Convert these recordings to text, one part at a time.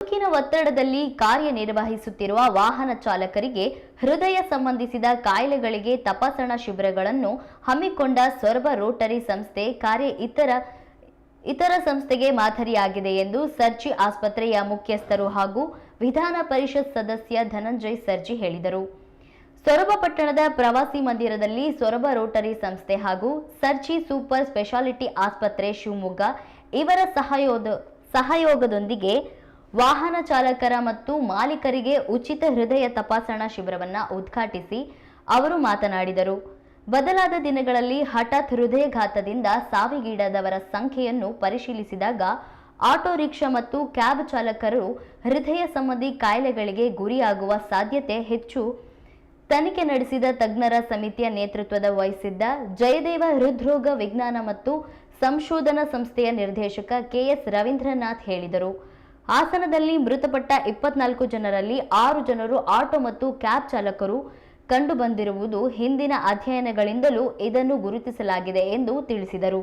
ಬದುಕಿನ ಒತ್ತಡದಲ್ಲಿ ಕಾರ್ಯನಿರ್ವಹಿಸುತ್ತಿರುವ ವಾಹನ ಚಾಲಕರಿಗೆ ಹೃದಯ ಸಂಬಂಧಿಸಿದ ಕಾಯಿಲೆಗಳಿಗೆ ತಪಾಸಣಾ ಶಿಬಿರಗಳನ್ನು ಹಮ್ಮಿಕೊಂಡ ಸೊರಬ ರೋಟರಿ ಸಂಸ್ಥೆ ಕಾರ್ಯ ಇತರ ಇತರ ಸಂಸ್ಥೆಗೆ ಮಾದರಿಯಾಗಿದೆ ಎಂದು ಸರ್ಜಿ ಆಸ್ಪತ್ರೆಯ ಮುಖ್ಯಸ್ಥರು ಹಾಗೂ ವಿಧಾನ ಪರಿಷತ್ ಸದಸ್ಯ ಧನಂಜಯ್ ಸರ್ಜಿ ಹೇಳಿದರು. ಸೊರಬ ಪಟ್ಟಣದ ಪ್ರವಾಸಿ ಮಂದಿರದಲ್ಲಿ ಸೊರಬ ರೋಟರಿ ಸಂಸ್ಥೆ ಹಾಗೂ ಸರ್ಜಿ ಸೂಪರ್ ಸ್ಪೆಷಾಲಿಟಿ ಆಸ್ಪತ್ರೆ ಶಿವಮೊಗ್ಗ ಇವರ ಸಹಯೋಗ ಸಹಯೋಗದೊಂದಿಗೆ ವಾಹನ ಚಾಲಕರ ಮತ್ತು ಮಾಲೀಕರಿಗೆ ಉಚಿತ ಹೃದಯ ತಪಾಸಣಾ ಶಿಬಿರವನ್ನು ಉದ್ಘಾಟಿಸಿ ಅವರು ಮಾತನಾಡಿದರು. ಬದಲಾದ ದಿನಗಳಲ್ಲಿ ಹಠಾತ್ ಹೃದಯಘಾತದಿಂದ ಸಾವಿಗೀಡಾದವರ ಸಂಖ್ಯೆಯನ್ನು ಪರಿಶೀಲಿಸಿದಾಗ ಆಟೋ ರಿಕ್ಷಾ ಮತ್ತು ಕ್ಯಾಬ್ ಚಾಲಕರು ಹೃದಯ ಸಂಬಂಧಿ ಕಾಯಿಲೆಗಳಿಗೆ ಗುರಿಯಾಗುವ ಸಾಧ್ಯತೆ ಹೆಚ್ಚು. ತನಿಖೆ ನಡೆಸಿದ ತಜ್ಞರ ಸಮಿತಿಯ ನೇತೃತ್ವದ ವಹಿಸಿದ್ದ ಜಯದೇವ ಹೃದ್ರೋಗ ವಿಜ್ಞಾನ ಮತ್ತು ಸಂಶೋಧನಾ ಸಂಸ್ಥೆಯ ನಿರ್ದೇಶಕ ಕೆಎಸ್ ರವೀಂದ್ರನಾಥ್ ಹೇಳಿದರು. ಹಾಸನದಲ್ಲಿ ಮೃತಪಟ್ಟ ಇಪ್ಪತ್ನಾಲ್ಕು ಜನರಲ್ಲಿ ಆರು ಜನರು ಆಟೋ ಮತ್ತು ಕ್ಯಾಬ್ ಚಾಲಕರು ಕಂಡುಬಂದಿರುವುದು ಹಿಂದಿನ ಅಧ್ಯಯನಗಳಿಂದಲೂ ಇದನ್ನು ಗುರುತಿಸಲಾಗಿದೆ ಎಂದು ತಿಳಿಸಿದರು.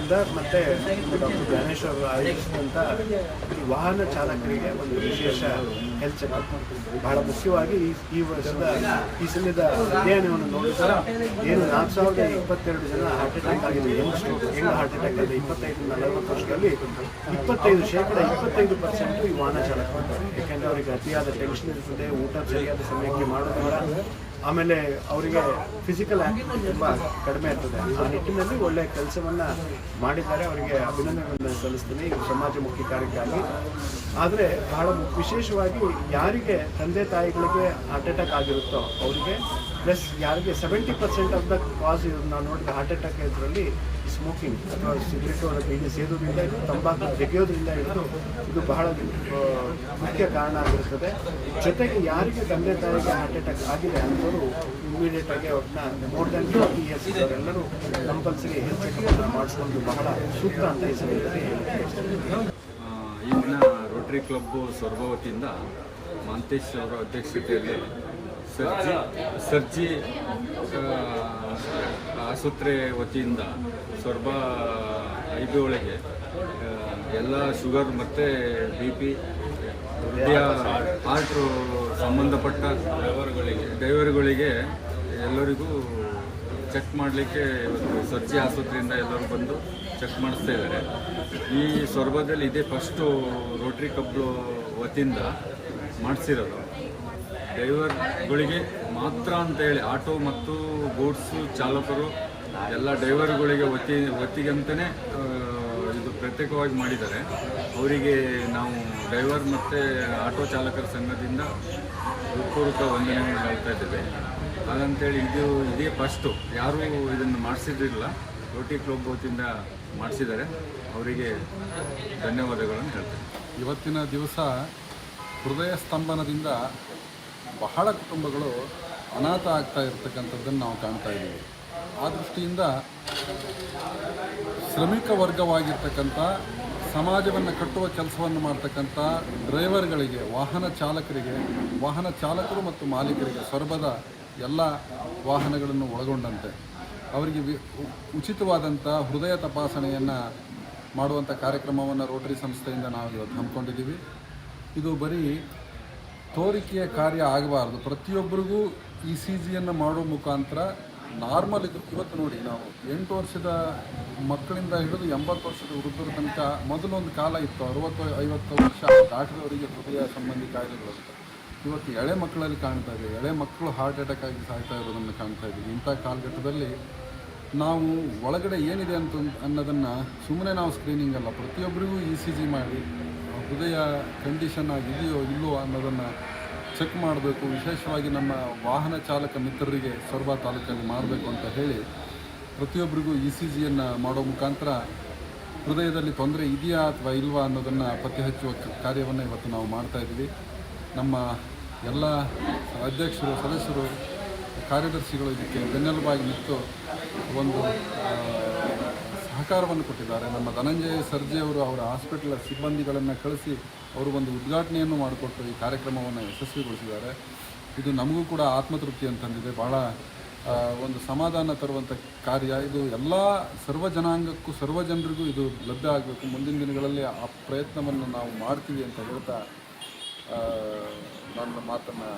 ಇದೆ ಮತ್ತೆ ಡಾಕ್ಟರ್ ಜ್ಞಾನೇಶ್ ಅವರು ಆಯೋಜಿಸಿದಂತ ವಾಹನ ಚಾಲಕರಿಗೆ ಒಂದು ವಿಶೇಷ ಹೆಲ್ತ್ ಚೆಕಪ್ ಬಹಳ ಮುಖ್ಯವಾಗಿ ಈ ವರ್ಷದ ಈ ಸಲದ ಅಧ್ಯಯನವನ್ನು ನೋಡಿದಾಗ ಏನು ನಾಲ್ಕು ಸಾವಿರದ ಇಪ್ಪತ್ತೆರಡು ಜನ ಹಾರ್ಟ್ ಅಟ್ಯಾಕ್ ಆಗಿದೆ ಯಂಗ್ ಹಾರ್ಟ್ ಅಟ್ಯಾಕ್ ಆಗಿದೆ ಇಪ್ಪತ್ತೈದು ನಲವತ್ತು ವರ್ಷದಲ್ಲಿ ಇಪ್ಪತ್ತೈದು ಶೇಕಡ ಇಪ್ಪತ್ತೈದು ಪರ್ಸೆಂಟ್ ಈ ವಾಹನ ಚಾಲಕರು ಯಾಕೆಂದರೆ ಅವರಿಗೆ ಅತಿಯಾದ ಟೆನ್ಷನ್ ಇರ್ತದೆ, ಊಟ ಸರಿಯಾದ ಸಮಯಕ್ಕೆ ಮಾಡೋದಿಲ್ಲ ಆಮೇಲೆ ಅವರಿಗೆ ಫಿಸಿಕಲ್ ಆಕ್ಟಿವಿಟಿ ತುಂಬ ಕಡಿಮೆ ಇರ್ತದೆ ಆ ನಿಟ್ಟಿನಲ್ಲಿ ಒಳ್ಳೆ ಕೆಲಸವನ್ನು ಮಾಡಿದ್ದಾರೆ. ಅವರಿಗೆ ಅಭಿನಂದನೆಗಳನ್ನು ಸಲ್ಲಿಸ್ತೀನಿ. ಸಮಾಜಮುಖಿ ಕಾರ್ಯಕ್ಕಾಗಿ. ಆದರೆ ಬಹಳ ವಿಶೇಷವಾಗಿ ಯಾರಿಗೆ ತಂದೆ ತಾಯಿಗಳಿಗೆ ಹಾರ್ಟ್ ಅಟ್ಯಾಕ್ ಆಗಿರುತ್ತೋ ಅವರಿಗೆ ಪ್ಲಸ್ ಯಾರಿಗೆ seventy percent of the cause ನಾವು ನೋಡಿದ ಹಾರ್ಟ್ ಅಟ್ಯಾಕ್ ಇದರಲ್ಲಿ ಸ್ಮೋಕಿಂಗ್ ಅಥವಾ ಸಿಗರೇಟು ಅವರ ಕೈಗೆ ಸೇದೋದ್ರಿಂದ ಇದು ತಂಬಾಕು ತೆಗೆಯೋದ್ರಿಂದ ಹಿಡಿದು ಇದು ಬಹಳ ಮುಖ್ಯ ಕಾರಣ ಆಗಿರುತ್ತದೆ ಜೊತೆಗೆ ಯಾರಿಗೆ ತಂದೆ ತಾಯಿಗೆ ಹಾರ್ಟ್ ಅಟ್ಯಾಕ್ ಆಗಿದೆ ಅಂಥವರು ಇಮಿಡಿಯೇಟ್ ಆಗಿ ಅವ್ರನ್ನ ಮೋರ್ ದನ್ ಫಾರ್ಟಿ ಇಯರ್ಸ್ ಅವರೆಲ್ಲರೂ ಕಂಪಲ್ಸರಿ ಹೆಲ್ತ್ ಚೆಕಪ್ ಮಾಡಿಸ್ಕೊಂಡು ಬಹಳ ಸೂಕ್ತ ಅಂತ ಈ ಸಮಯದಲ್ಲಿ ಈ ದಿನ ರೋಟರಿ ಕ್ಲಬ್ಬು ಸೊರಬ ಮಾಂತೇಶ್ ಅವರ ಅಧ್ಯಕ್ಷತೆಯಲ್ಲಿ ಸರ್ಜಿ ಸರ್ಜಿ ಆಸ್ಪತ್ರೆ ವತಿಯಿಂದ ಸೊರಬ ಐ ಬಿ ಒಳಗೆ ಎಲ್ಲ ಶುಗರ್ ಮತ್ತು ಬಿ ಪಿ ಹೃದಯ ಹಾರ್ಟ್ ಸಂಬಂಧಪಟ್ಟ ಡ್ರೈವರ್ಗಳಿಗೆ ಡ್ರೈವರ್ಗಳಿಗೆ ಎಲ್ಲರಿಗೂ ಚೆಕ್ ಮಾಡಲಿಕ್ಕೆ ಇವತ್ತು ಸರ್ಜಿ ಆಸ್ಪತ್ರೆಯಿಂದ ಎಲ್ಲರೂ ಬಂದು ಚೆಕ್ ಮಾಡಿಸ್ತಾ ಇದ್ದಾರೆ. ಈ ಸೊರಬದಲ್ಲಿ ಇದೇ ಫಸ್ಟು ರೋಟ್ರಿ ಕಬ್ಬು ವತಿಯಿಂದ ಮಾಡಿಸಿರೋದು. ಡ್ರೈವರ್ಗಳಿಗೆ ಮಾತ್ರ ಅಂತ ಹೇಳಿ, ಆಟೋ ಮತ್ತು ಗೂಡ್ಸು ಚಾಲಕರು, ಎಲ್ಲ ಡ್ರೈವರ್ಗಳಿಗೆ ಒತ್ತಿ ಒತ್ತಿಗಂತಲೇ ಇದು ಪ್ರತ್ಯೇಕವಾಗಿ ಮಾಡಿದ್ದಾರೆ. ಅವರಿಗೆ ನಾವು ಡ್ರೈವರ್ ಮತ್ತು ಆಟೋ ಚಾಲಕರ ಸಂಘದಿಂದ ಹೃತ್ಪೂರ್ವಕ ವಂದನೆಗಳನ್ನು ಹೇಳ್ತಾ ಇದ್ದೇವೆ. ಹಾಗಂತೇಳಿ ಇದು ಇದೇ ಫಸ್ಟು ಯಾರೂ ಇದನ್ನು ಮಾಡಿಸಿದ್ರಿಲ್ಲ ರೋಟಿ ಕ್ಲಬ್ ವತಿಯಿಂದ ಮಾಡಿಸಿದ್ದಾರೆ. ಅವರಿಗೆ ಧನ್ಯವಾದಗಳನ್ನು ಹೇಳ್ತೇನೆ. ಇವತ್ತಿನ ದಿವಸ ಹೃದಯ ಸ್ತಂಭನದಿಂದ ಬಹಳ ಕುಟುಂಬಗಳು ಅನಾಥ ಆಗ್ತಾ ಇರತಕ್ಕಂಥದ್ದನ್ನು ನಾವು ಕಾಣ್ತಾ ಇದ್ದೀವಿ. ಆ ದೃಷ್ಟಿಯಿಂದ ಶ್ರಮಿಕ ವರ್ಗವಾಗಿರ್ತಕ್ಕಂಥ, ಸಮಾಜವನ್ನು ಕಟ್ಟುವ ಕೆಲಸವನ್ನು ಮಾಡ್ತಕ್ಕಂಥ ಡ್ರೈವರ್ಗಳಿಗೆ, ವಾಹನ ಚಾಲಕರಿಗೆ, ವಾಹನ ಚಾಲಕರು ಮತ್ತು ಮಾಲೀಕರಿಗೆ ಸೊರಬದ ಎಲ್ಲ ವಾಹನಗಳನ್ನು ಒಳಗೊಂಡಂತೆ. ಅವರಿಗೆ ಉಚಿತವಾದಂಥ ಹೃದಯ ತಪಾಸಣೆಯನ್ನು ಮಾಡುವಂಥ ಕಾರ್ಯಕ್ರಮವನ್ನು ರೋಟರಿ ಸಂಸ್ಥೆಯಿಂದ ನಾವು ಇವತ್ತು ಹಮ್ಮಿಕೊಂಡಿದ್ದೀವಿ. ಇದು ಬರೀ ತೋರಿಕೆಯ ಕಾರ್ಯ ಆಗಬಾರ್ದು. ಪ್ರತಿಯೊಬ್ಬರಿಗೂ ಇ ಸಿ ಜಿಯನ್ನು ಮಾಡೋ ಮುಖಾಂತರ ನಾರ್ಮಲ್ ಇದು ಇವತ್ತು ನೋಡಿ ನಾವು ಎಂಟು ವರ್ಷದ ಮಕ್ಕಳಿಂದ ಹಿಡಿದು ಎಂಬತ್ತು ವರ್ಷದ ವೃದ್ಧರ ತನಕ ಮೊದಲೊಂದು ಕಾಲ ಇತ್ತು. ಅರುವತ್ತು, ಐವತ್ತು ವರ್ಷ ದಾಟಿದವರಿಗೆ ಹೃದಯ ಸಂಬಂಧಿ ಕಾಯಿಲೆಗಳು ಇವತ್ತು ಎಳೆ ಮಕ್ಕಳಲ್ಲಿ ಕಾಣ್ತಾ ಇದೆ. ಎಳೆ ಮಕ್ಕಳು ಹಾರ್ಟ್ ಅಟ್ಯಾಕ್ ಆಗಿ ಸಾಯ್ತಾ ಇರೋದನ್ನು ಕಾಣ್ತಾ ಇದ್ದೀವಿ ಇಂಥ ಕಾಲಘಟ್ಟದಲ್ಲಿ ನಾವು ಒಳಗಡೆ ಏನಿದೆ ಅಂತ ಅನ್ನೋದನ್ನು ಸುಮ್ಮನೆ ನಾವು ಸ್ಕ್ರೀನಿಂಗ್ ಅಲ್ಲ. ಪ್ರತಿಯೊಬ್ಬರಿಗೂ ಇ ಸಿ ಜಿ ಮಾಡಿ ಹೃದಯ ಕಂಡೀಷನ್ ಆಗಿದೆಯೋ ಇಲ್ಲವೋ ಅನ್ನೋದನ್ನು ಚೆಕ್ ಮಾಡಬೇಕು. ವಿಶೇಷವಾಗಿ ನಮ್ಮ ವಾಹನ ಚಾಲಕ ಮಿತ್ರರಿಗೆ ಸೊರಬ ತಾಲೂಕಲ್ಲಿ ಮಾಡಬೇಕು ಅಂತ ಹೇಳಿ ಪ್ರತಿಯೊಬ್ಬರಿಗೂ ಇ ಸಿ ಜಿಯನ್ನು ಮಾಡೋ ಮುಖಾಂತರ ಹೃದಯದಲ್ಲಿ ತೊಂದರೆ ಇದೆಯಾ ಅಥವಾ ಇಲ್ವಾ ಅನ್ನೋದನ್ನು ಪತ್ತೆ ಹಚ್ಚುವ ಕಾರ್ಯವನ್ನು ಇವತ್ತು ನಾವು ಮಾಡ್ತಾ ಇದ್ದೀವಿ. ನಮ್ಮ ಎಲ್ಲ ಅಧ್ಯಕ್ಷರು, ಸದಸ್ಯರು, ಕಾರ್ಯದರ್ಶಿಗಳು ಇದಕ್ಕೆ ಬೆನ್ನೆಲುಬಾಗಿ ನಿಂತು ಒಂದು ಸಹಕಾರವನ್ನು ಕೊಟ್ಟಿದ್ದಾರೆ. ನಮ್ಮ ಧನಂಜಯ ಸರ್ಜೆ ಅವರು ಅವರ ಹಾಸ್ಪಿಟಲ್ ಸಿಬ್ಬಂದಿಗಳನ್ನು ಕಳಿಸಿ ಅವರು ಒಂದು ಉದ್ಘಾಟನೆಯನ್ನು ಮಾಡಿಕೊಟ್ಟು ಈ ಕಾರ್ಯಕ್ರಮವನ್ನು ಯಶಸ್ವಿಗೊಳಿಸಿದ್ದಾರೆ. ಇದು ನಮಗೂ ಕೂಡ ಆತ್ಮತೃಪ್ತಿ ಅಂತಂದಿದೆ. ಭಾಳ ಒಂದು ಸಮಾಧಾನ ತರುವಂಥ ಕಾರ್ಯ. ಇದು ಎಲ್ಲ ಸರ್ವ ಜನಾಂಗಕ್ಕೂ, ಸರ್ವ ಜನರಿಗೂ ಇದು ಲಭ್ಯ ಆಗಬೇಕು. ಮುಂದಿನ ದಿನಗಳಲ್ಲಿ ಆ ಪ್ರಯತ್ನವನ್ನು ನಾವು ಮಾಡ್ತೀವಿ ಅಂತ ಹೇಳ್ತಾ ನನ್ನ ಮಾತನ್ನು